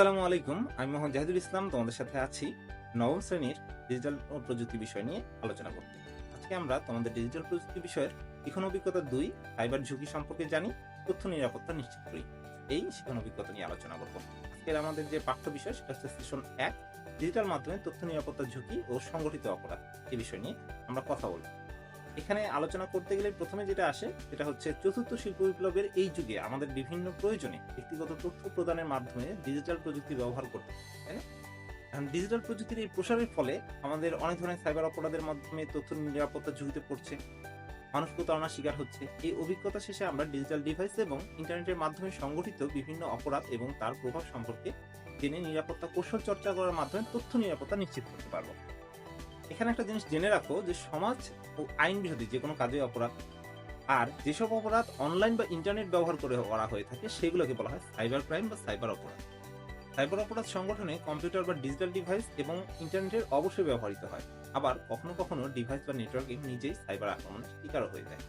আসসালামু আলাইকুম, আমি মোহাম্মদ জাহিদুল ইসলাম, তোমাদের সাথে আছি নবম শ্রেণির ডিজিটাল প্রযুক্তি বিষয় নিয়ে আলোচনা করতে। আজকে আমরা তোমাদের ডিজিটাল প্রযুক্তি বিষয়ের শিখন অভিজ্ঞতা দুই সাইবার ঝুঁকি সম্পর্কে জানি, তথ্য নিরাপত্তা নিশ্চিত করি। এই শিখন অভিজ্ঞতা নিয়ে আলোচনা করব। আজকের আমাদের যে পাঠ্য বিষয়, সেটা হচ্ছে সেশন এক ডিজিটাল মাধ্যমে তথ্য নিরাপত্তা ঝুঁকি ও সংগঠিত অপরাধ এই বিষয় নিয়ে আমরা কথা বলব। এখানে আলোচনা করতে গেলে প্রথমে যেটা আসে, সেটা হচ্ছে চতুর্থ শিল্প বিপ্লবের এই যুগে আমাদের বিভিন্ন প্রয়োজনে ব্যক্তিগত তথ্য প্রদানের মাধ্যমে ডিজিটাল প্রযুক্তি ব্যবহার করতে তাই না? ডিজিটাল প্রযুক্তির এই প্রসারের ফলে আমাদের অনেক ধরনের সাইবার অপরাধের মাধ্যমে তথ্য নিরাপত্তা ঝুঁকিতে পড়ছে, মানুষ প্রতারণার শিকার হচ্ছে। এই অভিজ্ঞতা শেষে আমরা ডিজিটাল ডিভাইস এবং ইন্টারনেটের মাধ্যমে সংগঠিত বিভিন্ন অপরাধ এবং তার প্রভাব সম্পর্কে জেনে নিরাপত্তা কৌশল চর্চা করার মাধ্যমে তথ্য নিরাপত্তা নিশ্চিত করতে পারব। এখানে একটা জিনিস জেনে রাখো যে সমাজ ও আইন বিরোধী যে কোনো কাজে অপরাধ, আর যেসব অপরাধ অনলাইন বা ইন্টারনেট ব্যবহার করে করা হয়ে থাকে, সেগুলোকে বলা হয় সাইবার ক্রাইম বা সাইবার অপরাধ। সাইবার অপরাধ সংগঠনে কম্পিউটার বা ডিজিটাল ডিভাইস এবং ইন্টারনেটের অবশ্যই ব্যবহৃত হয়। আবার কখনো কখনো ডিভাইস বা নেটওয়ার্কিং নিজেই সাইবার আক্রমণের শিকারও হয়ে যায়।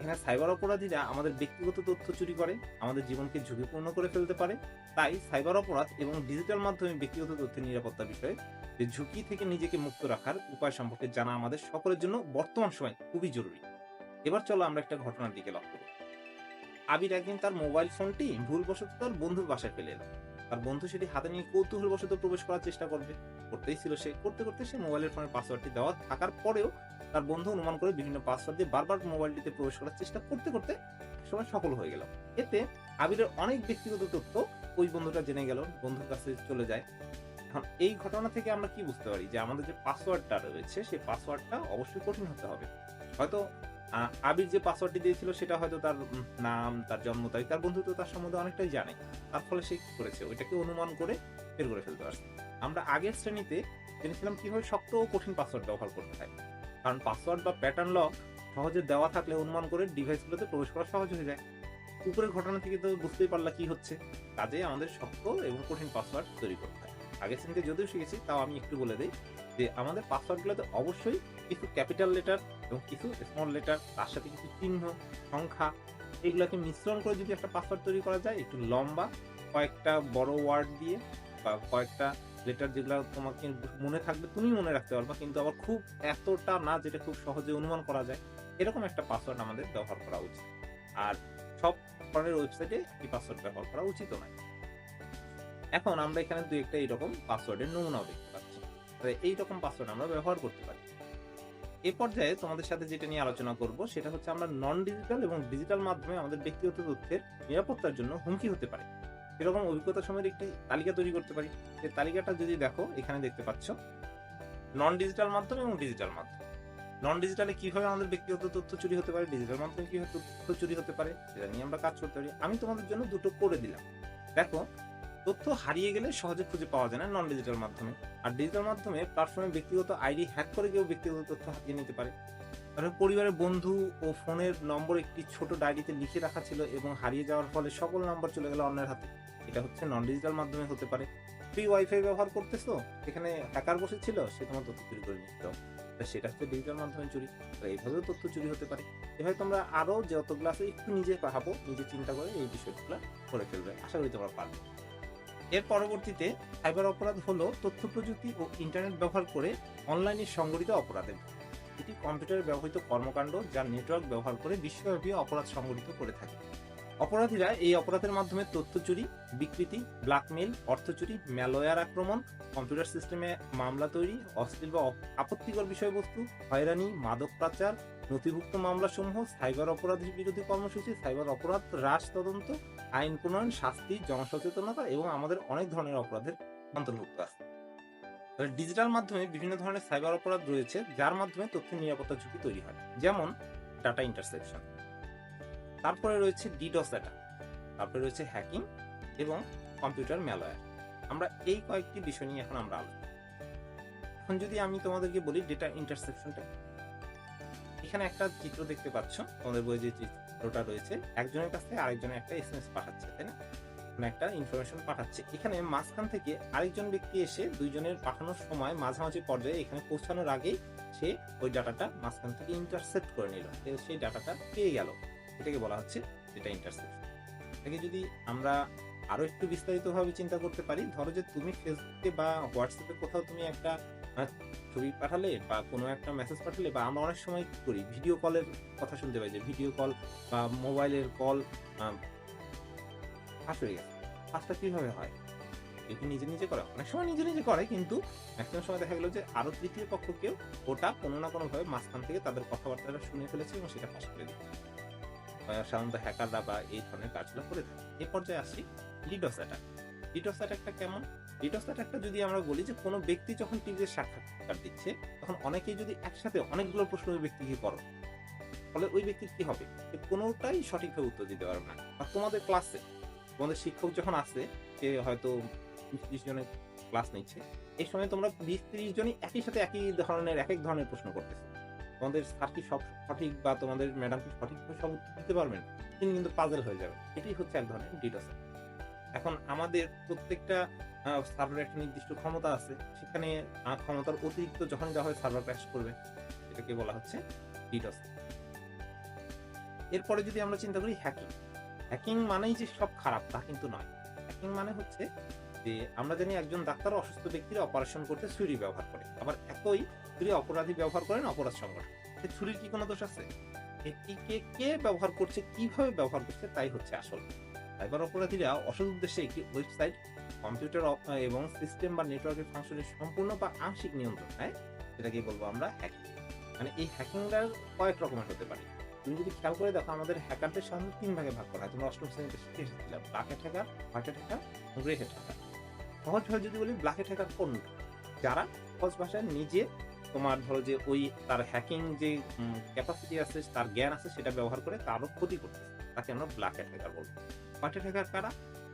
এখানে সাইবার অপরাধীরা আমাদের ব্যক্তিগত তথ্য চুরি করে, আমাদের জীবনকে ঝুঁকিপূর্ণ করে ফেলতে পারে। তাই সাইবার অপরাধ এবং ডিজিটাল মাধ্যমে ব্যক্তিগত তথ্যের নিরাপত্তা বিষয়ে যে ঝুঁকি থেকে নিজেকে মুক্ত রাখার উপায় সম্পর্কে জানা আমাদের সকলের জন্য বর্তমান সময় খুবই জরুরি। এবার চলো আমরা একটা ঘটনার দিকে লক্ষ্য করি। আবির একদিন তার মোবাইল ফোনটি ভুলবশত তার বন্ধুর বাসায় ফেলে এলো। তার বন্ধু সেটি হাতে নিয়ে কৌতূহলবশত প্রবেশ করার চেষ্টা করবে। করতেই ছিল সে। করতে করতে সে মোবাইলের ফোনের পাসওয়ার্ডটি দেওয়া থাকার পরেও তার বন্ধু অনুমান করে বিভিন্ন পাসওয়ার্ড দিয়ে বারবার মোবাইলটিতে প্রবেশ করার চেষ্টা করতে করতে সময় সফল হয়ে গেল। এতে আবিরের অনেক ব্যক্তিগত তথ্য ওই বন্ধুটা জেনে গেল, বন্ধুর কাছে চলে যায়। এখন এই ঘটনা থেকে আমরা কি বুঝতে পারি? যে আমাদের যে পাসওয়ার্ডটা রয়েছে, সেই পাসওয়ার্ডটা অবশ্যই কঠিন হতে হবে। হয়তো আবির যে পাসওয়ার্ডটি দিয়েছিল, সেটা হয়তো তার নাম, তার জন্ম তারিখ, তার বন্ধু তো তার সম্বন্ধে অনেকটাই জানে। তার ফলে সে কি করেছে? ওইটাকে অনুমান করে বের করে ফেলতে পারছে। আমরা আগের শ্রেণীতে জেনেছিলাম কীভাবে শক্ত ও কঠিন পাসওয়ার্ড ব্যবহার করতে হয়। কারণ পাসওয়ার্ড বা প্যাটার্ন লক সহজে দেওয়া থাকলে অনুমান করে ডিভাইসগুলোতে প্রবেশ করা সহজ হয়ে যায়। উপরের ঘটনা থেকে তো বুঝতেই পারলা কি হচ্ছে। কাজে আমাদের শক্ত এবং কঠিন পাসওয়ার্ড তৈরি করতে আগের শ্রেণীতে যদিও শিখেছি, তাও আমি একটু বলে দিই যে আমাদের পাসওয়ার্ডগুলোতে অবশ্যই কিছু ক্যাপিটাল লেটার এবং কিছু স্মল লেটার তার সাথে কিছু চিহ্ন, সংখ্যা, এগুলোকে মিশ্রণ করে যদি একটা পাসওয়ার্ড তৈরি করা যায়, একটু লম্বা কয়েকটা বড় ওয়ার্ড দিয়ে বা কয়েকটা লেটার যেগুলো তোমাকে মনে থাকবে তুমি মনে রাখতে পারবা, কিন্তু আবার খুব এতটা না যেটা খুব সহজে অনুমান করা যায়। এরকম একটা পাসওয়ার্ড আমাদের ব্যবহার করা উচিত। আর সব ধরনের ওয়েবসাইটে এই পাসওয়ার্ড ব্যবহার করা উচিত নয়। এখন আমরা এখানে দু একটা এইরকম পাসওয়ার্ডের নমুনাও দেখতে পাচ্ছি। এইরকম পাসওয়ার্ড আমরা ব্যবহার করতে পারি। এ পর্যায়ে তোমাদের সাথে যেটা নিয়ে আলোচনা করব, সেটা হচ্ছে আমরা নন ডিজিটাল এবং ডিজিটাল মাধ্যমে আমাদের ব্যক্তিগত তথ্যের নিরাপত্তার জন্য হুমকি হতে পারে। এরকম অভিজ্ঞতা সময়ের একটি তালিকা তৈরি করতে পারি। সেই তালিকাটা যদি দেখো, এখানে দেখতে পাচ্ছ নন ডিজিটাল মাধ্যম এবং ডিজিটাল মাধ্যম। নন ডিজিটালে কীভাবে আমাদের ব্যক্তিগত তথ্য চুরি হতে পারে ডিজিটাল মাধ্যমে কীভাবে তথ্য চুরি হতে পারে, সেটা নিয়ে আমরা কাজ করতে পারি। আমি তোমাদের জন্য দুটো করে দিলাম। দেখো তথ্য হারিয়ে গেলে সহজে খুঁজে পাওয়া যায় না নন ডিজিটাল মাধ্যমে। আর ডিজিটাল মাধ্যমে প্ল্যাটফর্মে ব্যক্তিগত আইডি হ্যাক করে কেউ ব্যক্তিগত তথ্য হাতিয়ে নিতে পারে। তাহলে পরিবারের বন্ধু ও ফোনের নম্বর একটি ছোট ডায়েরিতে লিখে রাখা ছিল এবং হারিয়ে যাওয়ার ফলে সকল নম্বর চলে গেল অন্যের হাতে। এটা হচ্ছে নন ডিজিটাল মাধ্যমে হতে পারে। ফ্রি ওয়াইফাই ব্যবহার করতেছো? সেখানে হ্যাকার বসেছিল, সে তোমার তথ্য চুরি করে নিত সেটা হচ্ছে ডিজিটাল মাধ্যমে চুরি। এইভাবেও তথ্য চুরি হতে পারে। এভাবে তোমরা আরও যতগুলো আছে একটু নিজে ভাবো নিজে চিন্তা করে এই বিষয়গুলো করে ফেলবে। আশা করি তোমরা পারবে। এর পরবর্তীতে সাইবার অপরাধ হলো তথ্য প্রযুক্তি ও ইন্টারনেট ব্যবহার করে অনলাইনে সংগঠিত অপরাধের এটি কম্পিউটারে ব্যবহৃত কর্মকাণ্ড যা নেটওয়ার্ক ব্যবহার করে বিশ্বব্যাপী অপরাধ সংগঠিত করে থাকে। অপরাধীরা এই অপরাধের মাধ্যমে তথ্য চুরি, বিকৃতি ব্ল্যাকমেইল অর্থ চুরি ম্যালওয়্যার আক্রমণ কম্পিউটার সিস্টেমে মামলা তৈরি, অশ্লীল বা আপত্তিকর বিষয়বস্তু, হয়রানি, মাদক পাচার, নথিভুক্ত মামলাসমূহ, সাইবার অপরাধ বিরোধী কর্মসূচি, সাইবার অপরাধ হ্রাস তদন্ত, আইন প্রণয়ন, শাস্তি, জনসচেতনতা এবং আমাদের অনেক ধরনের অপরাধের অন্তর্ভুক্ত আছে। ডিজিটাল মাধ্যমে বিভিন্ন ধরনের সাইবার অপরাধ রয়েছে, যার মাধ্যমে তথ্যের নিরাপত্তা ঝুঁকি তৈরি হয়। যেমন ডাটা ইন্টারসেপশন তারপরে রয়েছে ডিডস অ্যাটাক তারপরে রয়েছে হ্যাকিং এবং কম্পিউটার ম্যালওয়্যার আমরা এই কয়েকটি বিষয় নিয়ে এখন আমরা আলোচনা এখন যদি আমি তোমাদেরকে বলি ডেটা ইন্টারসেপশনটা এখানে একটা চিত্র দেখতে পাচ্ছ, তোমাদের বইয়ে যে চিত্রটা রয়েছে, একজনের কাছে আরেকজনের একটা এসএমএস পাঠাচ্ছে, তাই না? মানে একটা ইনফরমেশন পাঠাচ্ছে। এখানে মাঝখান থেকে আরেকজন ব্যক্তি এসে দুইজনের পাঠানোর সময় মাঝামাঝি পর্যায়ে এখানে পৌঁছানোর আগেই সে ওই ডাটাটা মাঝখান থেকে ইন্টারসেপ্ট করে নিল। সেই ডাটাটা পেয়ে গেল। এটাকে বলা হচ্ছে ডেটা ইন্টারসেপশন এটাকে যদি আমরা আরও একটু বিস্তারিতভাবে চিন্তা করতে পারি, ধরো যে তুমি ফেসবুকে বা হোয়াটসঅ্যাপে কোথাও তুমি একটা ছবি পাঠালে বা কোনো একটা মেসেজ পাঠালে বা আমরা অনেক সময় কি করি ভিডিও কলের কথা শুনতে পাই যে ভিডিও কল বা মোবাইলের কল ফাঁস হয়ে গেছে। ফাঁসটা কীভাবে হয়? এটি নিজে নিজে করে? অনেক সময় নিজে নিজে করে, কিন্তু ম্যাক্সিমাম সময় দেখা গেলো যে আরও তৃতীয় পক্ষ কেউ ওটা কোনো না কোনোভাবে মাঝখান থেকে তাদের কথাবার্তাটা শুনে ফেলেছে এবং সেটা ফাঁস করে দিচ্ছে। সাধারণত হ্যাকাররা বা এই ধরনের কাজগুলো করে থাকে। এই পর্যায়ে আসি লিডস অ্যাটাক লিডস অ্যাটাকটা কেমন? লিডস অ্যাটাকটা যদি আমরা বলি যে কোনো ব্যক্তি যখন টিভিতে সাক্ষাৎকার দিচ্ছে, তখন অনেকেই যদি একসাথে অনেকগুলো প্রশ্ন ওই ব্যক্তিকে করো। ফলে ওই ব্যক্তির কি হবে? কোনোটাই সঠিকভাবে উত্তর দিতে পারবে না। বা তোমাদের ক্লাসে তোমাদের শিক্ষক যখন আসে সে হয়তো ত্রিশ জনের ক্লাস নিচ্ছে, এই সময় তোমরা বিশ ত্রিশ জনই একই সাথে একই ধরনের, এক এক ধরনের প্রশ্ন করতেছো। তোমাদের স্যার কি সব সঠিক বা তোমাদের ম্যাডাম কি সঠিকভাবে সব উত্তর দিতে পারবেন, তিনি কিন্তু পাজেল হয়ে যাবে। এটি হচ্ছে এক ধরনের ডিটস এখন আমাদের প্রত্যেকটা সার্ভার একটা নির্দিষ্ট ক্ষমতা আছে, সেখানে ক্ষমতার অতিরিক্ত যখন যা হয় সার্ভার ক্র্যাশ করবে, এটাকে বলা হচ্ছে ডিটস এরপরে যদি আমরা চিন্তা করি হ্যাকিং হ্যাকিং মানেই যে সব খারাপ তা কিন্তু নয়। হ্যাকিং মানে হচ্ছে যে আমরা জানি একজন ডাক্তার অসুস্থ ব্যক্তির অপারেশন করতে ছুরি ব্যবহার করে, আবার একই ছুরি অপরাধী ব্যবহার করেন, অপরাধ সংগঠন। সে ছুরির কি কোনো দোষ আছে? এটিকে কে ব্যবহার করছে, কীভাবে ব্যবহার করছে, তাই হচ্ছে আসল। সাইবার অপরাধীরা অসৎ উদ্দেশ্যে একটি ওয়েবসাইট, কম্পিউটার এবং সিস্টেম বা নেটওয়ার্কের ফাংশনের সম্পূর্ণ বা আংশিক নিয়ন্ত্রণ নেয় সেটাকে বলব আমরা হ্যাকিং মানে এই হ্যাকিংটার কয়েক রকমের হতে পারে। তুমি যদি খেয়াল করে দেখো, আমাদের হ্যাকারদের সাধারণত তিন ভাগে ভাগ করা হয়। তোমরা অষ্টম শ্রেণীতে শিখে এসেছিলাম black hat hacker white hat hacker grey hacker সহজভাবে যদি বলি ব্ল্যাকেট হ্যাকার কোন? যারা সহজ ভাষায় নিজে তোমার ধরো যে ওই তার হ্যাকিং যে ক্যাপাসিটি আছে, তার জ্ঞান আছে, সেটা ব্যবহার করে তারও ক্ষতি করতেছে। তাকে আমরা ব্ল্যাক হ্যাকার বলব হোয়াইটেড হ্যাকার কারা?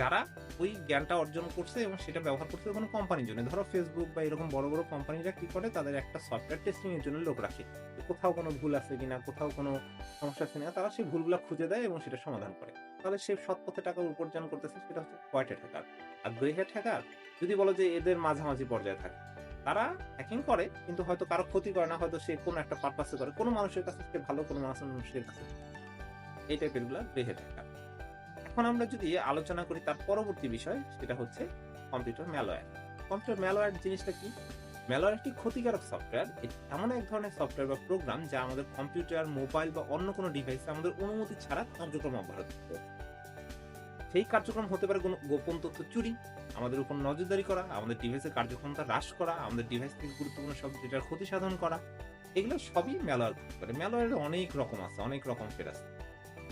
যারা ওই জ্ঞানটা অর্জন করছে এবং সেটা ব্যবহার করছে কোনো কোম্পানির জন্য। ধরো ফেসবুক বা এরকম বড় বড় কোম্পানিরা কি করে? তাদের একটা সফটওয়্যার টেস্টিং এর জন্য লোক রাখে। কোথাও কোনো ভুল আছে কিনা, কোথাও কোনো সমস্যা আছে না তারা সেই ভুলগুলো খুঁজে দেয় এবং সেটা সমাধান করে। তাহলে সে সৎ পথে টাকা উপার্জন করতেছে, সেটা হচ্ছে হোয়াইটেড হ্যাকার আর গ্রে হ্যাকার যদি বলো যে এদের মাঝামাঝি পর্যায়ে থাকে তারা হ্যাকিং করে, কিন্তু হয়তো কারও ক্ষতি করে না, হয়তো সে কোনো একটা পারপাসে করে। কোনো মানুষের কাছে সে ভালো, কোনো মানুষের কাছে এই টাইপেরগুলা গ্রে হেড এখন আমরা যদি আলোচনা করি তার পরবর্তী বিষয়, সেটা হচ্ছে কম্পিউটার ম্যালওয়্যার কম্পিউটার ম্যালওয়্যার জিনিসটা কি? ম্যালওয়্যার একটি ক্ষতিকারক সফটওয়্যার এটি এমন এক ধরনের সফটওয়্যার বা প্রোগ্রাম যা আমাদের কম্পিউটার মোবাইল বা অন্য কোনো ডিভাইসে আমাদের অনুমতি ছাড়া কার্যক্রম অব্যাহত রাখে। সেই কার্যক্রম হতে পারে কোনো গোপন তথ্য চুরি, আমাদের উপর নজরদারি করা, আমাদের ডিভাইসের কার্যক্ষমতা হ্রাস করা, আমাদের ডিভাইস থেকে গুরুত্বপূর্ণ সব ডেটার ক্ষতি সাধন করা, এগুলো সবই ম্যালওয়্যার করতে পারে। ম্যালওয়্যারের অনেক রকম আছে, অনেক রকম ফের আছে।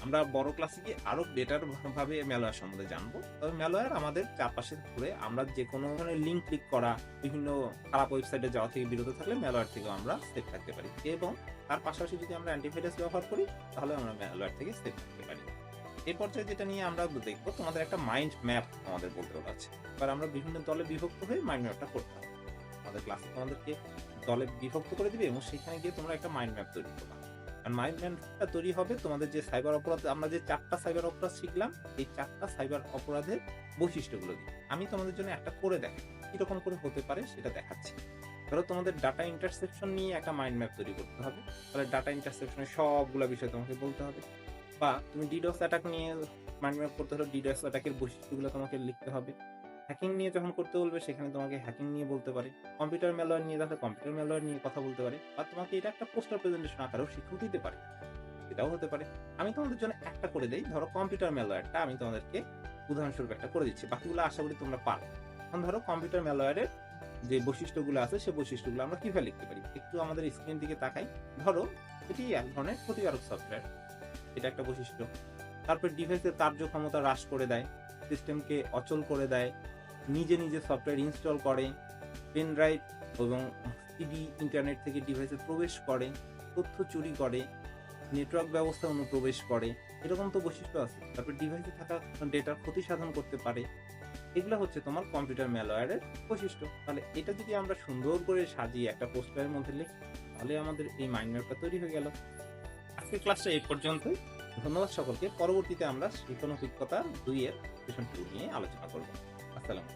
আমরা বড় ক্লাসে গিয়ে আরও বেটার ভাবে ম্যালওয়্যার সম্বন্ধে জানব। তবে ম্যালওয়্যার আমাদের চারপাশে ঘুরে আমরা যে কোনো ধরনের লিঙ্ক ক্লিক করা, বিভিন্ন খারাপ ওয়েবসাইটে যাওয়া থেকে বিরত থাকলে ম্যালওয়্যার থেকে আমরা সেফ থাকতে পারি। এবং তার পাশাপাশি যদি আমরা অ্যান্টিভাইরাস ব্যবহার করি, তাহলে আমরা ম্যালওয়্যার থেকে সেফ থাকতে এই পর্যায়ে যেটা নিয়ে আমরা দেখব, তোমাদের একটা মাইন্ড ম্যাপ আমাদের বলতে আছে। এবার আমরা বিভিন্ন দলে বিভক্ত হয়ে মাইন্ড ম্যাপটা করতে হবে। আমাদের ক্লাসে তোমাদেরকে দলে বিভক্ত করে দিবে এবং সেখানে গিয়ে তোমরা একটা মাইন্ড ম্যাপ তৈরি করবে। আর মাইন্ড ম্যাপটা তৈরি হবে তোমাদের যে সাইবার অপরাধ আমরা যে চারটা সাইবার অপরাধ শিখলাম, এই চারটা সাইবার অপরাধের বৈশিষ্ট্যগুলো দিয়ে আমি তোমাদের জন্য একটা করে দেখাই কীরকম করে হতে পারে সেটা দেখাচ্ছি। ধরো তোমাদের ডাটা ইন্টারসেপশন নিয়ে একটা মাইন্ড ম্যাপ তৈরি করতে হবে। তাহলে ডাটা ইন্টারসেপশনের সবগুলো বিষয় তোমাকে বলতে হবে। বা তুমি ডিডোস অ্যাটাক নিয়ে মাইন্ড ম্যাপ করতে হলে ডিডোস অ্যাটাকের বৈশিষ্ট্যগুলো তোমাকে লিখতে হবে। হ্যাকিং নিয়ে যখন করতে বলবে, সেখানে তোমাকে হ্যাকিং নিয়ে বলতে পারে। কম্পিউটার ম্যালওয়্যার নিয়ে তাহলে কম্পিউটার ম্যালওয়্যার নিয়ে কথা বলতে পারে বা তোমাকে এটা একটা পোস্টার প্রেজেন্টেশন আকারেও শিক্ষক দিতে পারে। এটাও হতে পারে। আমি তোমাদের জন্য একটা করে দেই। ধরো কম্পিউটার ম্যালওয়্যারটা আমি তোমাদেরকে উদাহরণস্বরূপ একটা করে দিচ্ছি। বাকিগুলো আশা করি তোমরা পারো। এখন ধরো কম্পিউটার ম্যালওয়্যারের যে বৈশিষ্ট্যগুলো আছে সেই বৈশিষ্ট্যগুলো আমরা কীভাবে লিখতে পারি? একটু আমাদের স্ক্রিন দিকে তাকাই। ধরো এটি এক ধরনের ক্ষতিকারক সফটওয়্যার এটা একটা বৈশিষ্ট্য। তারপর ডিভাইসের কার্যক্ষমতা হ্রাস করে দেয়, সিস্টেমকে অচল করে দেয়, নিজে নিজে সফটওয়্যার ইনস্টল করে, পেন ড্রাইভ এবং সিডি ইন্টারনেট থেকে ডিভাইসে প্রবেশ করে, তথ্য চুরি করে, নেটওয়ার্ক ব্যবস্থা অনুপ্রবেশ করে, এরকম তো বৈশিষ্ট্য আছে। তারপর ডিভাইসে থাকা ডেটার ক্ষতি সাধন করতে পারে। এগুলো হচ্ছে তোমার কম্পিউটার ম্যালওয়্যারের বৈশিষ্ট্য। তাহলে এটা যদি আমরা সুন্দর করে সাজিয়ে একটা পোস্টারের মধ্যে লিখি, তাহলে আমাদের এই মাইন্ড ম্যাপটা তৈরি হয়ে গেল। আজকের ক্লাসটা এই পর্যন্তই। ধন্যবাদ সকলকে। পরবর্তীতে আমরা শিক্ষণ অভিজ্ঞতা দুইয়ের বিষয়টি নিয়ে আলোচনা করব। আসসালাম